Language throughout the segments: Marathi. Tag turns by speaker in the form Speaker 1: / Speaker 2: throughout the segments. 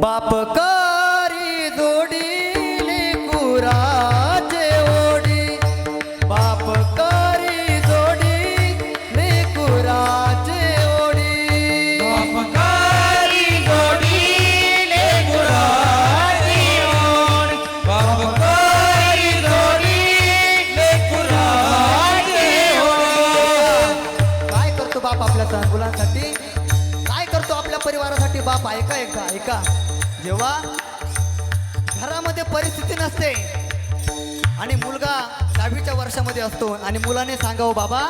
Speaker 1: बाप करी जोडी कुराचे ओढी. बाप करी कुराचे ओढी.
Speaker 2: ओढ. ओढ.
Speaker 1: काय करतो बाप आपल्या सण बाप ऐका ऐका ऐका. जेव्हा घरामध्ये परिस्थिती नसते आणि मुलगा दहावीच्या वर्षामध्ये असतो आणि मुलाने सांगावं बाबा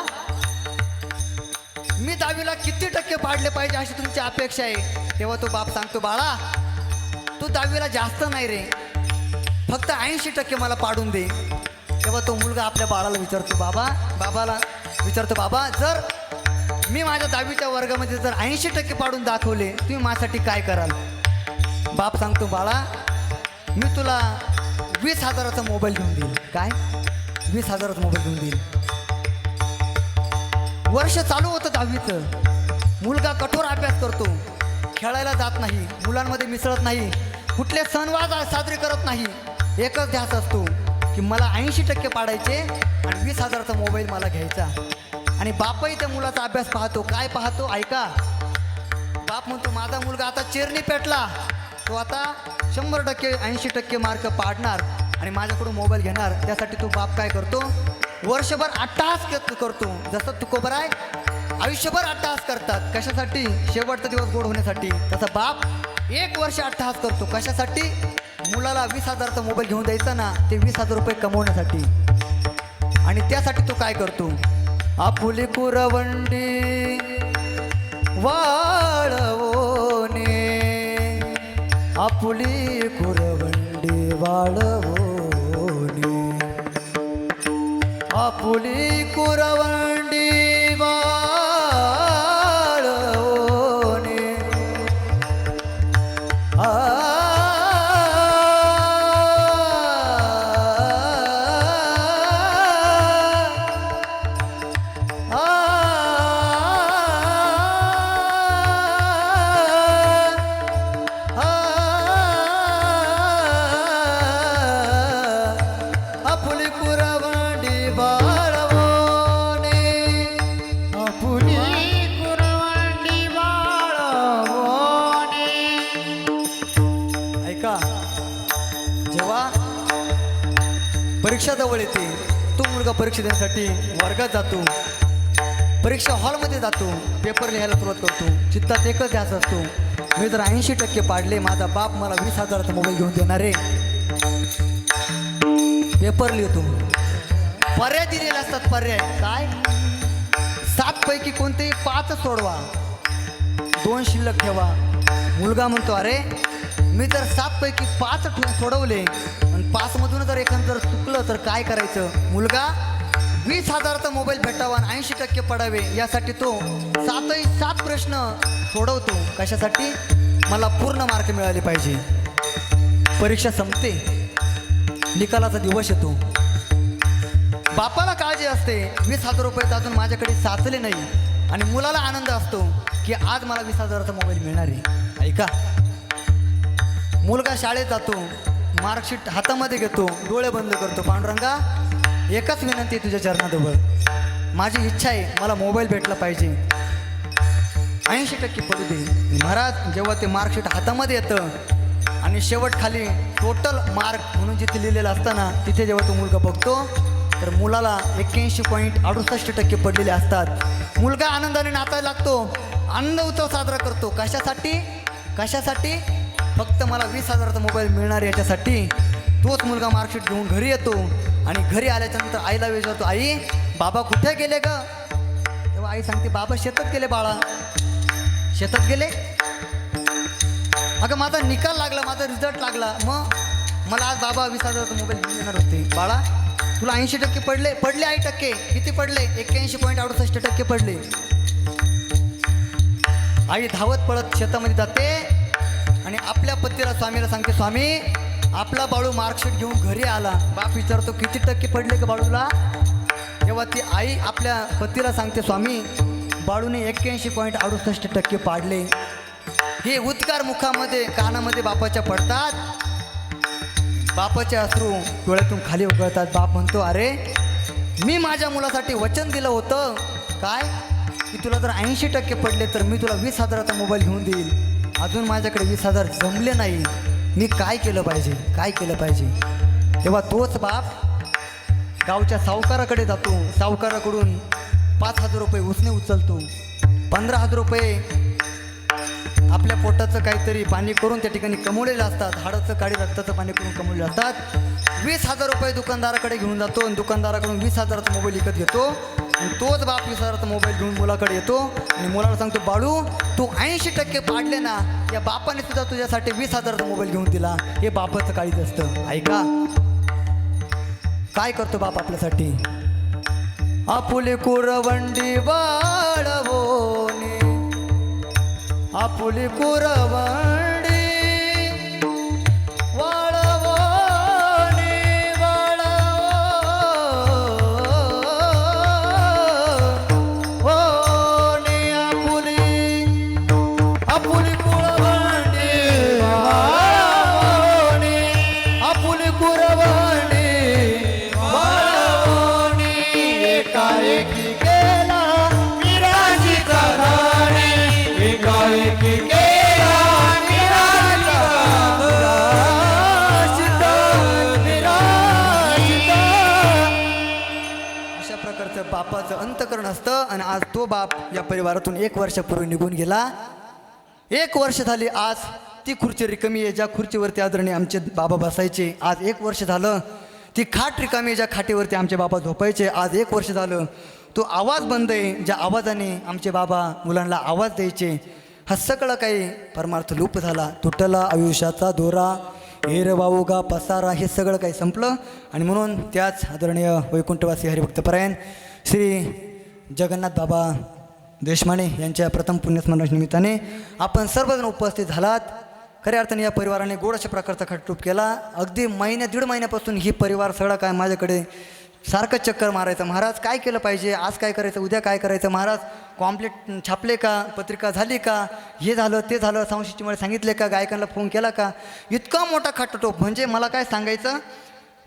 Speaker 1: मी दहावीला किती टक्के पाडले पाहिजे अशी तुमची अपेक्षा आहे? तेव्हा तो बाप सांगतो बाळा तू दहावीला जास्त नाही रे. फक्त ऐंशी टक्के मला पाडून दे. तेव्हा तो मुलगा आपल्या बाळाला विचारतो बाबा बाबाला विचारतो बाबा जर मी माझ्या दहावीच्या वर्गामध्ये जर ऐंशी टक्के पाडून दाखवले तुम्ही माझ्यासाठी काय कराल? बाप सांगतो बाळा मी तुला वीस हजाराचा मोबाईल घेऊन देईल काय? वीस हजाराचा मोबाईल घेऊन देईल वर्ष चालू होतं दहावीचं. मुलगा कठोर अभ्यास करतो. खेळायला जात नाही. मुलांमध्ये मिसळत नाही. कुठले सणवाद साजरे करत नाही. एकच ध्यास असतो की मला ऐंशी टक्के पाडायचे आणि वीस हजाराचा मोबाईल मला घ्यायचा. आणि बापही त्या मुलाचा अभ्यास पाहतो. काय पाहतो? ऐका. बाप म्हणतो माझा मुलगा आता चिरणी पेटला. तो आता शंभर टक्के ऐंशी टक्के मार्क पाडणार आणि माझ्याकडून मोबाईल घेणार. त्यासाठी तो बाप काय करतो? वर्षभर अट्टहास करतो. जसं तुकोबर आहे आयुष्यभर अट्टहास करतात. कशासाठी? शेवटचा दिवस गोड होण्यासाठी. तसा बाप एक वर्ष अट्टहास करतो. कशासाठी? मुलाला वीस हजारचा मोबाईल घेऊन द्यायचा ना ते वीस हजार रुपये कमवण्यासाठी. आणि त्यासाठी तो काय करतो? आपुली कुरवंडी वाळवोने आपुली कुरवंडी वाळवोने परीक्षा जवळ येते. तो मुलगा परीक्षा देण्यासाठी वर्गात जातो. परीक्षा हॉलमध्ये जातो. पेपर लिहायला सुरुवात करतो. चित्तात एकच द्यायचा असतो. मी जर ऐंशी टक्के पाडले माझा बाप मला वीस हजाराचा मोबाईल घेऊन देणार आहे. पेपर लिहितो. पर्याय दिलेले असतात पर्याय. काय? सात पैकी कोणतेही पाच सोडवा. दोन शिल्लक ठेवा. मुलगा म्हणतो अरे मी जर सात पैकी पाच सोडवले आणि पाचमधून जर एकंदर चुकलं तर काय करायचं? मुलगा वीस हजाराचा मोबाईल भेटावा आणि ऐंशी टक्के पडावे यासाठी तो सातही सात प्रश्न सोडवतो. कशासाठी? मला पूर्ण मार्क मिळाले पाहिजे. परीक्षा संपते. निकालाचा दिवस येतो. बापाला काळजी असते. वीस हजार रुपये तर अजून माझ्याकडे साचले नाही. आणि मुलाला आनंद असतो की आज मला वीस हजाराचा मोबाईल मिळणार आहे. ऐका. मुलगा शाळेत जातो. मार्कशीट हातामध्ये घेतो डोळे बंद करतो. पांडुरंगा एकच विनंती आहे तुझ्या चरणाजवळ. माझी इच्छा आहे मला मोबाईल भेटला पाहिजे. ऐंशी टक्के पडू दे. महाराज जेव्हा ते मार्कशीट हातामध्ये येतं आणि शेवट खाली टोटल मार्क म्हणून जिथे लिहिलेलं असताना तिथे जेव्हा तो मुलगा बघतो तर मुलाला एक्क्याऐंशी पॉईंट अडुसष्ट टक्के पडलेले असतात. मुलगा आनंदाने नाचायला लागतो. आनंद उत्सव साजरा करतो. कशासाठी? कशासाठी? फक्त मला वीस हजाराचा मोबाईल मिळणार याच्यासाठी. तोच मुलगा मार्कशीट घेऊन घरी येतो. आणि घरी आल्याच्यानंतर आईला विचारतो आई बाबा कुठे गेले ग? तेव्हा आई सांगते बाबा शेतात गेले बाळा. शेतात गेले? अगं माझा निकाल लागला माझा रिझल्ट लागला. मग मला आज बाबा वीस हजाराचा मोबाईल घेऊन येणार होते. बाळा तुला ऐंशी टक्के पडले? पडले आई टक्के. किती पडले? एक्क्याऐंशी पॉईंट अडुसष्ट टक्के पडले. आई धावत पळत शेतामध्ये जाते. आपल्या पतीला स्वामीला सांगते स्वामी आपला बाळू मार्कशीट घेऊन घरी आला. बाप विचारतो किती टक्के पडले का बाळूला? तेव्हा ती आई आपल्या पतीला सांगते स्वामी बाळूने एक्क्याऐंशी पॉईंट अडुसष्ट टक्के पाडले. हे उद्गार मुखामध्ये कानामध्ये बापाच्या पडतात. बापाचे अश्रू डोळ्यातून खाली उघडतात बाप म्हणतो अरे मी माझ्या मुलासाठी वचन दिलं होतं. काय? की तुला जर ऐंशी टक्के पडले तर मी तुला वीस हजाराचा मोबाईल घेऊन देईल. अजून माझ्याकडे वीस हजार जमले नाही. मी काय केलं पाहिजे? काय केलं पाहिजे? तेव्हा तोच बाप गावच्या सावकाराकडे जातो. सावकाराकडून पाच हजार रुपये उसने उचलतो. पंधरा हजार रुपये आपल्या पोटाचं काहीतरी पाणी करून त्या ठिकाणी कमवलेलं असतात. हाडाचं काळी रक्ताचं पाणी करून कमवलेलं असतात. वीस हजार रुपये दुकानदाराकडे घेऊन जातो आणि दुकानदाराकडून वीस हजाराचा मोबाईल विकत घेतो. आणि तोच बाप वीस मोबाईल घेऊन मुलाकडे येतो. आणि मुलाला सांगतो बाळू तू ऐंशी टक्के पाडले ना या बापाने सुद्धा तुझ्यासाठी वीस हजाराचा मोबाईल घेऊन दिला. हे बापाचं काळीच असतं. ऐका. काय करतो बाप आपल्यासाठी? आपुली कुरवंडी बाळवोने आपुली
Speaker 2: कुरवण
Speaker 1: अशा बापाचं अंतकरण असतं आणि आज तो बाप या परिवारातून एक वर्षापूर्वी निघून गेला. एक वर्ष झाली आज ती खुर्ची रिकामी आहे. ज्या खुर्चीवरती आदरणीय आमचे बाबा बसायचे आज एक वर्ष झालं. ती खाट रिकामी आहे. ज्या खाटीवरती आमचे बाबा झोपायचे आज एक वर्ष झालं. तो आवाज बंद आहे. ज्या आवाजाने आमचे बाबा मुलांना आवाज द्यायचे हा सगळं काही परमार्थ लूप झाला. तुटला आयुष्याचा दोरा हेर वावुगा पसारा हे सगळं काही संपलं. आणि म्हणून त्याच आदरणीय वैकुंठवासी हरिभक्तपरायण श्री जगन्नाथ बाबा देशमाने यांच्या प्रथम पुण्यस्मरणाच्या निमित्ताने आपण सर्वजण उपस्थित झालात. खऱ्या अर्थाने या परिवाराने गोड अशा प्रकारचा खटरूप केला. अगदी महिन्या दीड महिन्यापासून ही परिवार सगळा काय माझ्याकडे सारखं चक्कर मारायचं. महाराज काय केलं पाहिजे? आज काय करायचं? उद्या काय करायचं? महाराज कॉम्प्लेट छापले का? पत्रिका झाली का? हे झालं ते झालं. संशयची सांगितले का? गायकांना फोन केला का? इतका मोठा खटटोप म्हणजे मला काय सांगायचं?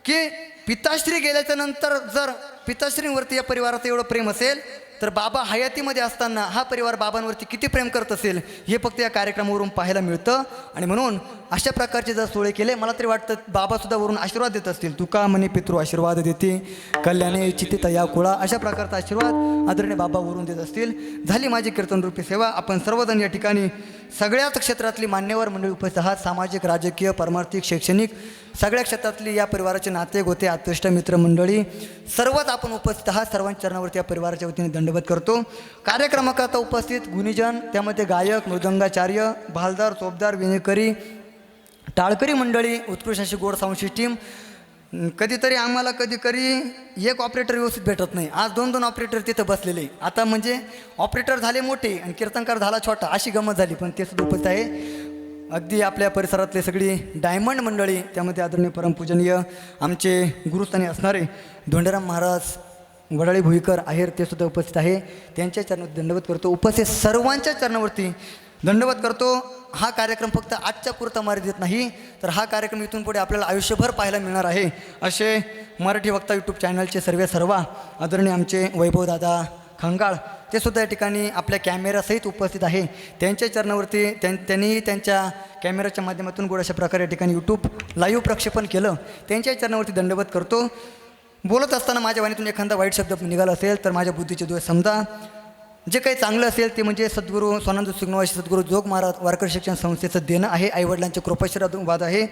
Speaker 1: की पिताश्री गेल्याच्यानंतर जर पिताश्रींवरती या परिवाराचं एवढं प्रेम असेल तर बाबा हयातीमध्ये असताना हा परिवार बाबांवरती किती प्रेम करत असेल हे फक्त या कार्यक्रमावरून पाहायला मिळतं. आणि म्हणून अशा प्रकारचे जर सोळे केले मला तरी वाटतं बाबासुद्धा वरून आशीर्वाद देत असतील. तुका म्हणे पितृ आशीर्वाद देते कल्याणे चितिता या कुळा अशा प्रकारचा आशीर्वाद आदरणीय बाबा वरून देत असतील. झाली माझी कीर्तनरूपी सेवा. आपण सर्वजण या ठिकाणी सगळ्याच क्षेत्रातली मान्यवर मंडळी उपस्थित आहात. सामाजिक राजकीय परमार्थिक शैक्षणिक सगळ्या क्षेत्रातली या परिवाराचे नाते गोते आत्मिष्ट मित्र मंडळी. सर्वच आपण उपस्थित आहात. सर्वांच्या चरणावरती या परिवाराच्या वतीने दंडवत करतो. कार्यक्रमाकरता उपस्थित गुणीजन त्यामध्ये गायक मृदंगाचार्य भालदार चोपदार विनेकरी टाळकरी मंडळी उत्कृष्ट अशी गोड साऊंडची टीम कधीतरी आम्हाला कधी कधी एक ऑपरेटर व्यवस्थित भेटत नाही. आज दोन दोन ऑपरेटर तिथं बसलेले. आता म्हणजे ऑपरेटर झाले मोठे आणि कीर्तनकार झाला छोटा अशी गमत झाली. पण ते सुद्धा उपस्थित आहे. अगदी आपल्या परिसरातले सगळी डायमंड मंडळी त्यामध्ये आदरणीय परमपूजनीय आमचे गुरुस्थानी असणारे धोंडराम महाराज वडाळी भुईकर आहेर ते सुद्धा उपस्थित आहे. त्यांच्या चरण दंडवत करतो. उपस्थित सर्वांच्या चरणावरती दंडवत करतो. हा कार्यक्रम फक्त आजच्या पुरता मर्यादित नाही तर हा कार्यक्रम इथून पुढे आपल्याला आयुष्यभर पाहायला मिळणार आहे. असे मराठी वक्ता यूट्यूब चॅनलचे सर्व सर्वा आदरणीय आमचे वैभव दादा खंगाळ ते सुद्धा या ठिकाणी आपल्या कॅमेरासहित उपस्थित आहे. त्यांच्या चरणावरती त्यां त्यांनी त्यांच्या कॅमेराच्या माध्यमातून गोड अशा प्रकारे या ठिकाणी यूट्यूब लाईव्ह प्रक्षेपण केलं. त्यांच्या चरणावरती दंडवत करतो. बोलत असताना माझ्या वाणीतून एखादा वाईट शब्द निघाला असेल तर माझ्या बुद्धीचे दोष समजा. जे काही चांगलं असेल ते म्हणजे सद्गुरू स्वानंद सुग्नवाशी सद्गुरू जोग महाराज वारकर शिक्षण संस्थेचं देणं आहे आईवडिलांचे कृपाशीर्वाद आहे.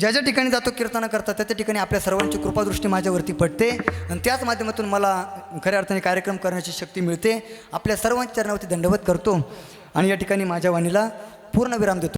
Speaker 1: ज्या ज्या ठिकाणी जातो कीर्तन करतात त्या त्या ठिकाणी आपल्या सर्वांची कृपादृष्टी माझ्यावरती पडते. आणि त्याच माध्यमातून मला खऱ्या अर्थाने कार्यक्रम करण्याची शक्ती मिळते. आपल्या सर्वांच्या चरणावरती दंडवत करतो. आणि या ठिकाणी माझ्या वाणीला पूर्ण विराम देतो.